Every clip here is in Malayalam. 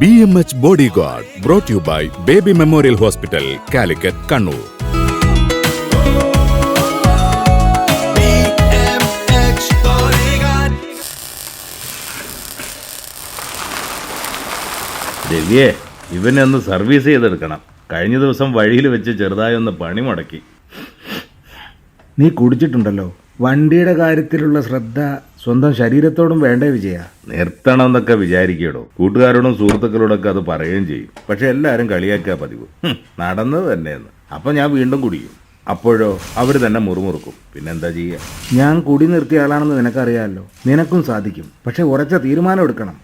B M H body guard brought you by baby memorial hospital Calicut Kannur ദിവ്യേ ഇവനെ ഒന്ന് സർവീസ് ചെയ്തെടുക്കണം കഴിഞ്ഞ ദിവസം വഴിയിൽ വെച്ച് ചെറുതായി ഒന്ന് പണി മുടക്കി നീ കുടിച്ചിട്ടുണ്ടല്ലോ വണ്ടിയുടെ കാര്യത്തിലുള്ള ശ്രദ്ധ സ്വന്തം ശരീരത്തോടും വേണ്ടേ വിജയ നിർത്തണം എന്നൊക്കെ വിചാരിക്കടോ കൂട്ടുകാരോടും സുഹൃത്തുക്കളോടൊക്കെ അത് പറയുകയും ചെയ്യും പക്ഷെ എല്ലാവരും കളിയാക്കുക പതിവ് നടന്നത് തന്നെയെന്ന് അപ്പൊ ഞാൻ വീണ്ടും കുടിക്കും അപ്പോഴോ അവർ തന്നെ മുറുമുറുക്കും പിന്നെന്താ ചെയ്യുക ഞാൻ കുടി നിർത്തിയ ആളാണെന്ന് നിനക്കറിയാമല്ലോ നിനക്കും സാധിക്കും പക്ഷെ ഉറച്ച തീരുമാനം എടുക്കണം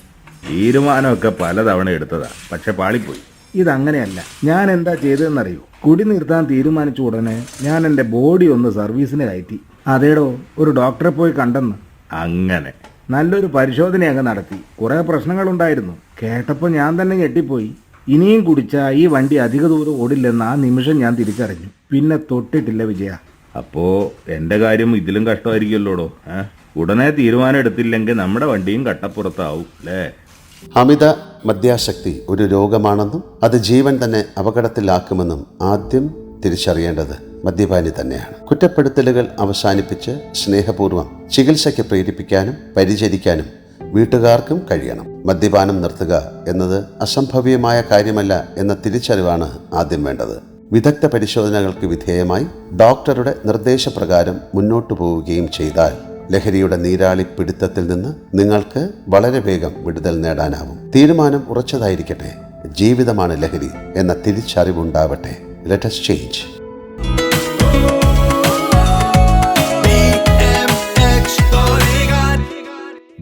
തീരുമാനമൊക്കെ പലതവണ എടുത്തതാ പക്ഷെ പാളിപ്പോയി ഇതങ്ങനെയല്ല ഞാൻ എന്താ ചെയ്തതെന്നറിയോ കുടി നിർത്താൻ തീരുമാനിച്ച ഉടനെ ഞാൻ എൻ്റെ ബോഡി ഒന്ന് സർവീസിന് കയറ്റി അതേടോ ഒരു ഡോക്ടറെ പോയി കണ്ടെന്ന് അങ്ങനെ നല്ലൊരു അങ്ങ് നടത്തി കുറേ പ്രശ്നങ്ങളുണ്ടായിരുന്നു കേട്ടപ്പോൾ ഞാൻ തന്നെ ഞെട്ടിപ്പോയി ഇനിയും കുടിച്ച ഈ വണ്ടി അധിക ദൂരം ഓടില്ലെന്ന് ആ നിമിഷം ഞാൻ തിരിച്ചറിഞ്ഞു പിന്നെ തൊട്ടിട്ടില്ല വിജയ അപ്പോ എന്റെ കാര്യം ഇതിലും കഷ്ടമായിരിക്കുമല്ലോടോ ഉടനെ തീരുമാനം എടുത്തില്ലെങ്കിൽ നമ്മുടെ വണ്ടിയും കട്ടപ്പുറത്താവും അല്ലേ അമിത മദ്യാശക്തി ഒരു രോഗമാണെന്നും അത് ജീവൻ തന്നെ അപകടത്തിലാക്കുമെന്നും ആദ്യം തിരിച്ചറിയേണ്ടത് മദ്യപാനി തന്നെയാണ് കുറ്റപ്പെടുത്തലുകൾ അവസാനിപ്പിച്ച് സ്നേഹപൂർവ്വം ചികിത്സയ്ക്ക് പ്രേരിപ്പിക്കാനും പരിചരിക്കാനും വീട്ടുകാർക്കും കഴിയണം മദ്യപാനം നിർത്തുക എന്നത് അസംഭവ്യമായ കാര്യമല്ല എന്ന തിരിച്ചറിവാണ് ആദ്യം വേണ്ടത് വിദഗ്ധ പരിശോധനകൾക്ക് വിധേയമായി ഡോക്ടറുടെ നിർദ്ദേശപ്രകാരം മുന്നോട്ടു പോവുകയും ചെയ്താൽ ലഹരിയുടെ നീരാളി പിടുത്തത്തിൽ നിന്ന് നിങ്ങൾക്ക് വളരെ വേഗം വിടുതൽ നേടാനാവും തീരുമാനം ഉറച്ചതായിരിക്കട്ടെ ജീവിതമാണ് ലഹരി എന്ന തിരിച്ചറിവുണ്ടാവട്ടെ let's change